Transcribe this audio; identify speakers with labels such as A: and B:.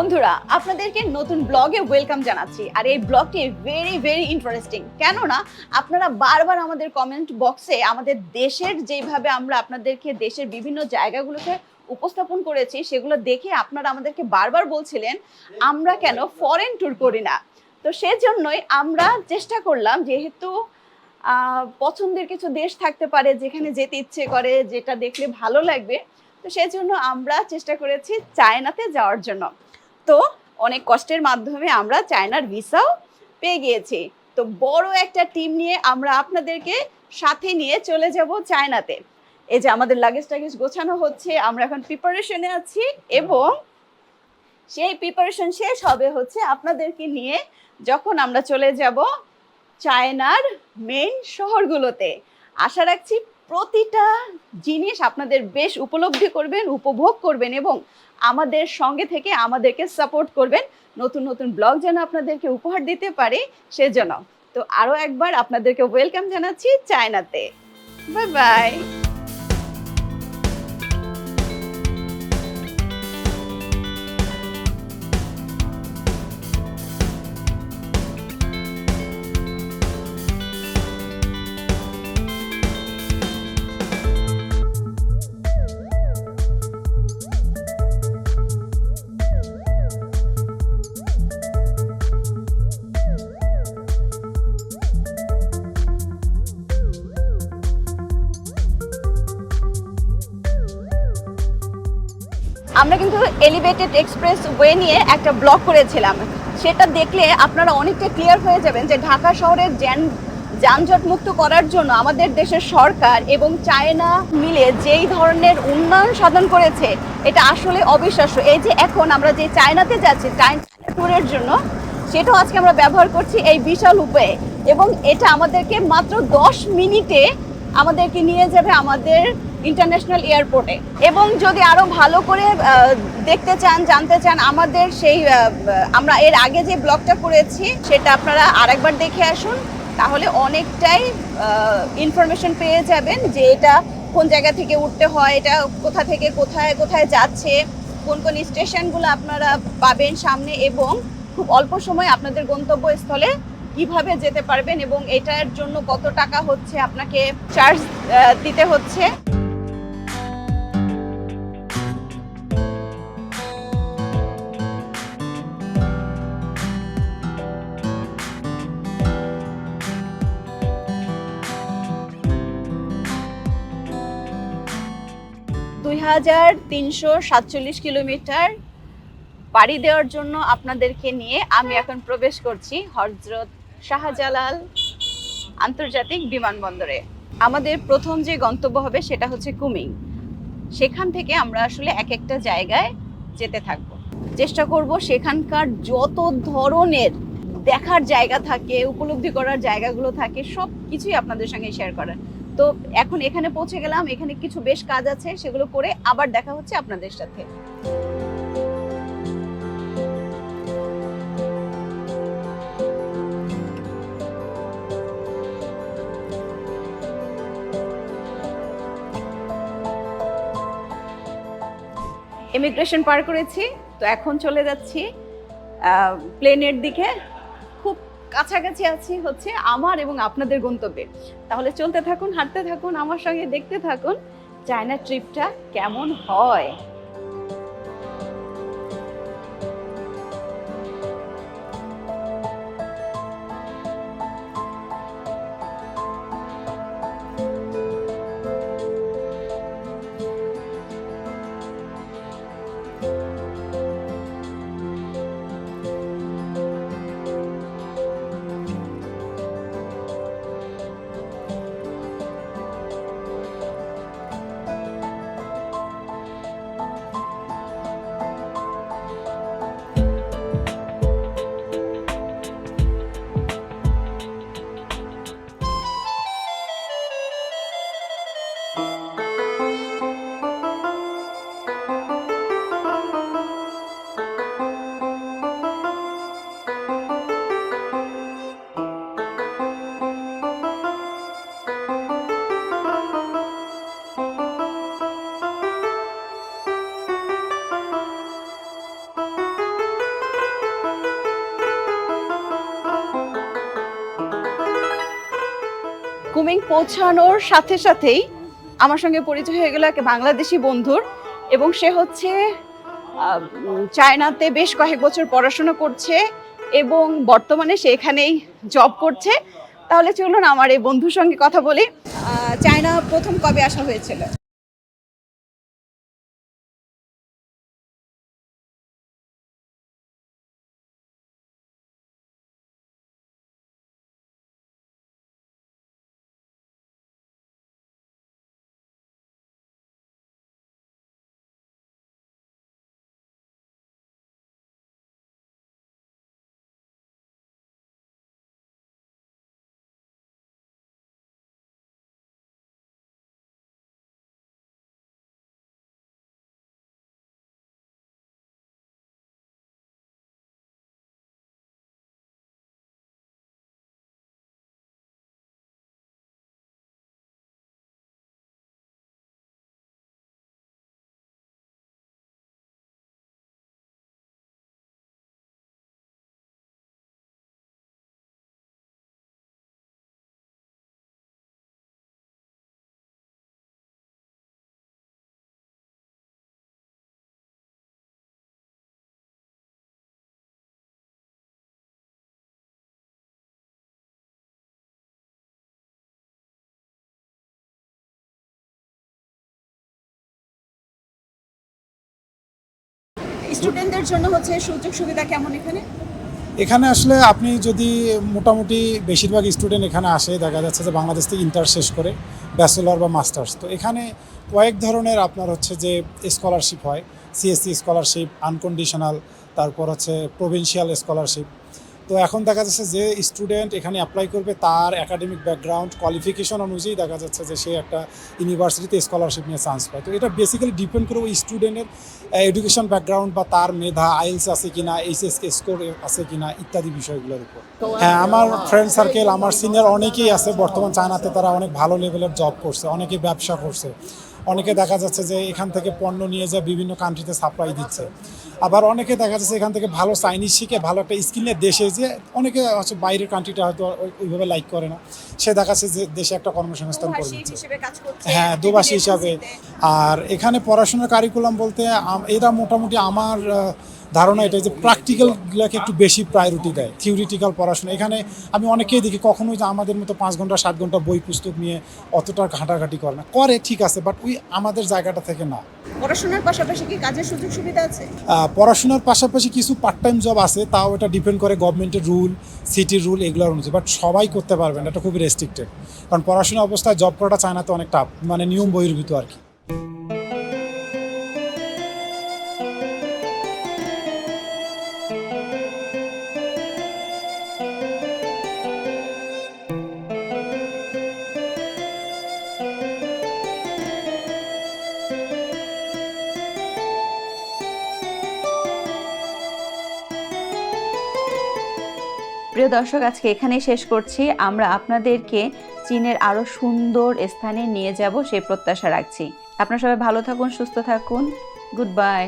A: বন্ধুরা, আপনাদেরকে নতুন ব্লগে ওয়েলকাম জানাচ্ছি। আর এই ব্লগটি ভেরি ভেরি ইন্টারেস্টিং কেননা, আপনারা বারবার আমাদের কমেন্ট বক্সে আমাদের দেশের যেভাবে আমরা আপনাদেরকে দেশের বিভিন্ন জায়গাগুলোকে উপস্থাপন করেছি, সেগুলো দেখে আপনারা আমাদেরকে বারবার বলছিলেন, আমরা কেন ফরেন ট্যুর করি না? তো সেজন্যই আমরা চেষ্টা করলাম, যেহেতু পছন্দের কিছু দেশ থাকতে পারে, যেখানে যেতে ইচ্ছে করে, যেটা দেখলে ভালো লাগবে। তো সেই জন্য আমরা চেষ্টা করেছি চায়নাতে যাওয়ার জন্য। তো অনেক কষ্টের মাধ্যমে আমরা চায়নার ভিসাও পেয়ে গিয়েছি। তো বড় একটা টিম নিয়ে আমরা আপনাদেরকে সাথে নিয়ে চলে যাব চায়নাতে। এই যে আমাদের লাগেজ টাগেজ গোছানো হচ্ছে, আমরা এখন প্রিপারেশনে আছি এবং সেই প্রিপারেশন শেষ হবে হচ্ছে আপনাদেরকে নিয়ে যখন আমরা চলে যাব চায়নার মেইন শহরগুলোতে। আশা রাখছি প্রতিটা জিনিস আপনাদের বেশ উপলব্ধি করবেন, উপভোগ করবেন এবং আমাদের সঙ্গে থেকে আমাদেরকে সাপোর্ট করবেন। নতুন নতুন ব্লগ যেন আপনাদেরকে উপহার দিতে পারে সেজন্য। তো আরও একবার আপনাদেরকে ওয়েলকাম জানাচ্ছি চায়নাতে। বাই বাই আমরা কিন্তু এলিভেটেড এক্সপ্রেস ওয়ে নিয়ে একটা ব্লগ করেছিলাম। সেটা দেখলে আপনারা অনেকটা ক্লিয়ার হয়ে যাবেন যে ঢাকা শহরের জ্যান যানজট মুক্ত করার জন্য আমাদের দেশের সরকার এবং চায়না মিলে যেই ধরনের উন্নয়ন সাধন করেছে, এটা আসলে অবিশ্বাস্য। এই যে এখন আমরা যে চায়নাতে যাচ্ছি চায়না ট্যুরের জন্য, সেটাও আজকে আমরা ব্যবহার করছি এই বিশাল উপায়ে এবং এটা আমাদেরকে মাত্র দশ মিনিটে আমাদেরকে নিয়ে যাবে আমাদের ইন্টারন্যাশনাল এয়ারপোর্টে। এবং যদি আরও ভালো করে দেখতে চান, জানতে চান, আমাদের সেই আমরা এর আগে যে ব্লগটা করেছি, সেটা আপনারা আরেকবার দেখে আসুন। তাহলে অনেকটাই ইনফরমেশন পেয়ে যাবেন যে এটা কোন জায়গা থেকে উঠতে হয়, এটা কোথা থেকে কোথায় কোথায় যাচ্ছে, কোন কোন স্টেশনগুলো আপনারা পাবেন সামনে এবং খুব অল্প সময় আপনাদের গন্তব্যস্থলে কীভাবে যেতে পারবেন এবং এটার জন্য কত টাকা হচ্ছে, আপনাকে চার্জ দিতে হচ্ছে। হাজার তিনশো সাতচল্লিশ কিলোমিটার পাড়ি দেওয়ার জন্য আপনাদেরকে নিয়ে আমি এখন প্রবেশ করছি হজরত শাহজালাল আন্তর্জাতিক বিমানবন্দরে। আমাদের প্রথম যে গন্তব্য হবে সেটা হচ্ছে কুমিং। সেখান থেকে আমরা আসলে এক একটা জায়গায় যেতে থাকব। চেষ্টা করব সেখানকার যত ধরনের দেখার জায়গা থাকে, উপলব্ধি করার জায়গাগুলো থাকে সব কিছুই আপনাদের সঙ্গে শেয়ার করার। তো এখন এখানে পৌঁছে গেলাম, এখানে কিছু বেশ কাজ আছে, সেগুলো করে আবার দেখা হচ্ছে আপনাদের সাথে। ইমিগ্রেশন পার করেছি, তো এখন চলে যাচ্ছি প্লেনের দিকে। কাছাকাছি আছি হচ্ছে আমার এবং আপনাদের গন্তব্যে। তাহলে চলতে থাকুন, হাঁটতে থাকুন, আমার সঙ্গে দেখতে থাকুন। চায়না ট্রিপটা কেমন হয়? কুমিং পৌঁছানোর সাথে সাথেই আমার সঙ্গে পরিচয় হয়ে গেল এক বাংলাদেশি বন্ধুর এবং সে হচ্ছে চায়নাতে বেশ কয়েক বছর পড়াশোনা করছে এবং বর্তমানে সে এখানেই জব করছে। তাহলে চলুন আমার এই বন্ধুর সঙ্গে কথা বলি। চায়না প্রথম কবে আসা হয়েছিল? স্টুডেন্টদের জন্য হচ্ছে সুযোগ সুবিধা কেমন এখানে?
B: এখানে আসলে আপনি যদি মোটামুটি বেশিরভাগ স্টুডেন্ট এখানে আসে, দেখা যাচ্ছে যে বাংলাদেশ থেকে ইন্টার শেষ করে ব্যাচেলর বা মাস্টার্স তো এখানে কয়েক ধরনের আপনার হচ্ছে যে স্কলারশিপ হয় সিএসসি স্কলারশিপ আনকন্ডিশনাল তারপর হচ্ছে প্রভিনশিয়াল স্কলারশিপ তো এখন দেখা যাচ্ছে যে স্টুডেন্ট এখানে অ্যাপ্লাই করবে, তার একাডেমিক ব্যাকগ্রাউন্ড কোয়ালিফিকেশন অনুযায়ী দেখা যাচ্ছে যে সে একটা ইউনিভার্সিটিতে স্কলারশিপ নিয়ে চান্স পায়। তো এটা বেসিক্যালি ডিপেন্ড করে ওই স্টুডেন্টের এডুকেশন ব্যাকগ্রাউন্ড বা তার মেধা আইএলস আছে কিনা এইচএস স্কোর আছে কিনা, ইত্যাদি বিষয়গুলোর উপর। হ্যাঁ আমার ফ্রেন্ড সার্কেল আমার সিনিয়র অনেকেই আছে, বর্তমান চায়নাতে তারা অনেক ভালো লেভেলের জব করছে, অনেকে ব্যবসা করছে। অনেকে দেখা যাচ্ছে যে এখান থেকে পণ্য নিয়ে যা বিভিন্ন কান্ট্রিতে সাপ্লাই দিচ্ছে। আবার অনেকে দেখা যাচ্ছে এখান থেকে ভালো চাইনিজ শিখে ভালো একটা স্কিল নিয়ে দেশে যে অনেকে হচ্ছে বাইরের কান্ট্রিটা হয়তো ওইভাবে লাইক করে না। সে দেখা যাচ্ছে যে দেশে একটা কর্মসংস্থান করে হ্যাঁ দুবাসী হিসাবে। আর এখানে পড়াশোনার কারিকুলাম বলতে এটা এরা মোটামুটি আমার ধারণা এটা যে প্র্যাকটিক্যালগুলোকে একটু বেশি প্রায়োরিটি দেয় থিওরিটিক্যাল পড়াশোনা। এখানে আমি অনেকেই দেখি কখনোই যে আমাদের মতো পাঁচ ঘণ্টা সাত ঘণ্টা বই পুস্তক নিয়ে অতটা ঘাটাঘাটি করে না। করে ঠিক আছে বাট ওই আমাদের জায়গাটা থেকে না।
A: পড়াশোনার পাশাপাশি কি কাজের সুযোগ সুবিধা আছে?
B: পড়াশোনার পাশাপাশি কিছু পার্ট টাইম জব আছে তাও এটা ডিপেন্ড করে গভর্নমেন্টের রুল সিটির রুল এগুলোর অনুযায়ী। বাট সবাই করতে পারবেন এটা খুবই রেস্ট্রিক্টেড কারণ পড়াশোনা অবস্থায় জব করাটা চায়নাতে অনেক টাফ মানে নিয়ম বহির্ভূত আর কি।
C: প্রিয় দর্শক, আজকে এখানে শেষ করছি। আমরা আপনাদেরকে চীনের আরও সুন্দর স্থানে নিয়ে যাব, সেই প্রত্যাশা রাখছি। আপনারা সবাই ভালো থাকুন, সুস্থ থাকুন। Good bye